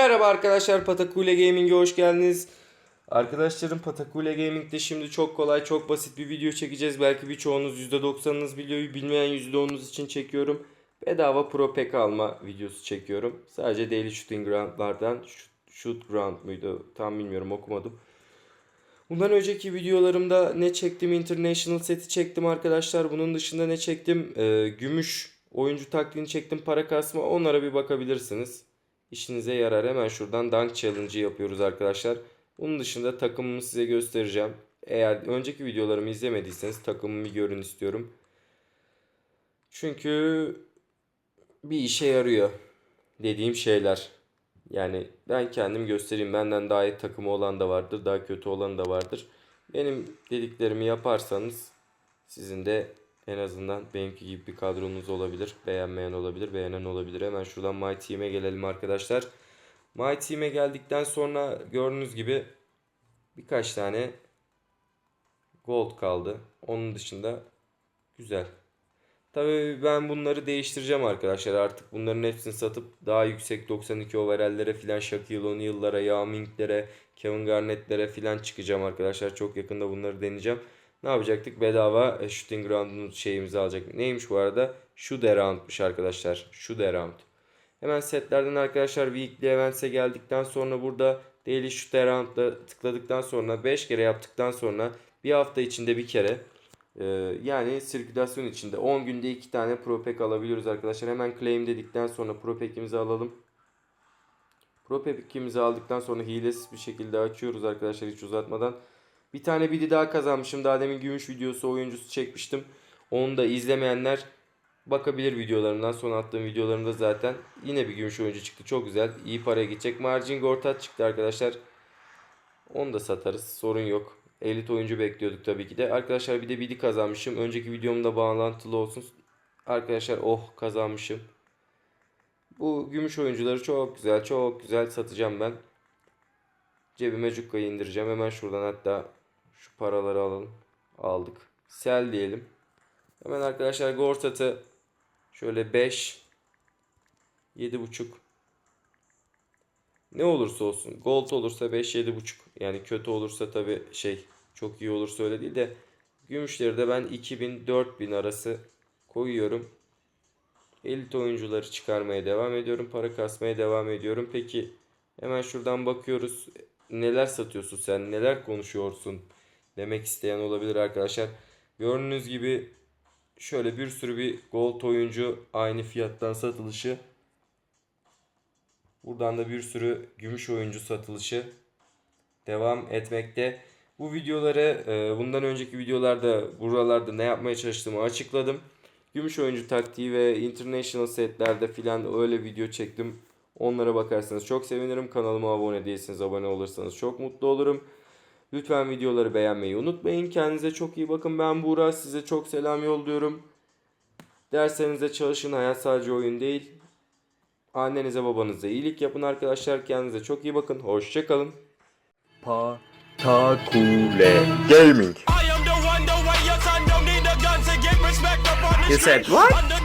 Merhaba arkadaşlar Patakule Gaming'e hoş geldiniz. Arkadaşlarım Patakule Gaming'de şimdi çok kolay çok basit bir video çekeceğiz. Belki birçoğunuz %90'ınız biliyor bilmeyen %10'unuz için çekiyorum. Bedava Pro Pack alma videosu çekiyorum. Sadece Daily Shooting Ground'lardan Shoot- Ground muydu tam bilmiyorum okumadım. Bundan önceki videolarımda ne çektim? International seti çektim arkadaşlar. Bunun dışında ne çektim? Ee, gümüş oyuncu taklidini çektim. Para kasma. Onlara bir bakabilirsiniz. İşinize yarar. Hemen şuradan Dunk Challenge'ı yapıyoruz arkadaşlar. Bunun dışında takımımı size göstereceğim. Eğer önceki videolarımı izlemediyseniz takımımı görün istiyorum. Çünkü bir işe yarıyor dediğim şeyler. Yani ben kendim göstereyim. Benden daha iyi takımı olan da vardır. Daha kötü olan da vardır. Benim dediklerimi yaparsanız sizin de en azından benimki gibi bir kadronuz olabilir. Beğenmeyen olabilir, beğenen olabilir. Hemen şuradan My Team'e gelelim arkadaşlar. My Team'e geldikten sonra gördüğünüz gibi birkaç tane gold kaldı. Onun dışında güzel. Tabii ben bunları değiştireceğim arkadaşlar. Artık bunların hepsini satıp daha yüksek 92 overall'lere filan Shaquille O'Neal'lara, Yao Ming'lere, Kevin Garnett'lere filan çıkacağım arkadaşlar. Çok yakında bunları deneyeceğim. Ne yapacaktık? Bedava e, Shooting Ground'un şeyimizi alacaktık. Neymiş bu arada? Shoot Around'mış arkadaşlar. Shoot Around. Hemen setlerden arkadaşlar Weekly Events'e geldikten sonra burada Daily Shoot Around'da tıkladıktan sonra 5 kere yaptıktan sonra bir hafta içinde bir kere ee, yani sirkülasyon içinde 10 günde 2 tane Pro Pack alabiliyoruz arkadaşlar. Hemen claim dedikten sonra Pro Pack'imizi alalım. Pro Pack'imizi aldıktan sonra hilesiz bir şekilde açıyoruz arkadaşlar hiç uzatmadan. Bir tane bidi daha kazanmışım. Daha demin gümüş videosu oyuncusu çekmiştim. Onu da izlemeyenler bakabilir videolarımdan. Son attığım videolarımda zaten. Yine bir gümüş oyuncu çıktı. Çok güzel. İyi paraya gidecek. Margin Gortat çıktı arkadaşlar. Onu da satarız. Sorun yok. Elit oyuncu bekliyorduk tabii ki de. Arkadaşlar bir de bidi kazanmışım. Önceki videomda bağlantılı olsun. Arkadaşlar oh kazanmışım. Bu gümüş oyuncuları çok güzel. Çok güzel satacağım ben. Cebime cukkayı indireceğim. Hemen şuradan hatta şu paraları alalım. Aldık. Sell diyelim. Hemen arkadaşlar Gortat'ı şöyle 5 7.5 ne olursa olsun. Gold olursa 5 7.5 yani kötü olursa tabi şey çok iyi olursa öyle değil de gümüşleri de ben 2000 4000 arası koyuyorum. Elit oyuncuları çıkarmaya devam ediyorum. Para kasmaya devam ediyorum. Peki hemen şuradan bakıyoruz. Neler satıyorsun sen? Neler konuşuyorsun? Demek isteyen olabilir arkadaşlar. Gördüğünüz gibi şöyle bir sürü bir gold oyuncu aynı fiyattan satılışı. Buradan da bir sürü gümüş oyuncu satılışı devam etmekte. Bu videoları e, bundan önceki videolarda buralarda ne yapmaya çalıştığımı açıkladım. Gümüş oyuncu taktiği ve international setlerde filan öyle video çektim. Onlara bakarsanız çok sevinirim. Kanalıma abone değilseniz abone olursanız çok mutlu olurum. Lütfen videoları beğenmeyi unutmayın. Kendinize çok iyi bakın. Ben Buğra. Size çok selam yolluyorum. Derslerinize çalışın. Hayat sadece oyun değil. Annenize babanıza iyilik yapın arkadaşlar. Kendinize çok iyi bakın. Hoşçakalın. Patakule Gaming. You said what?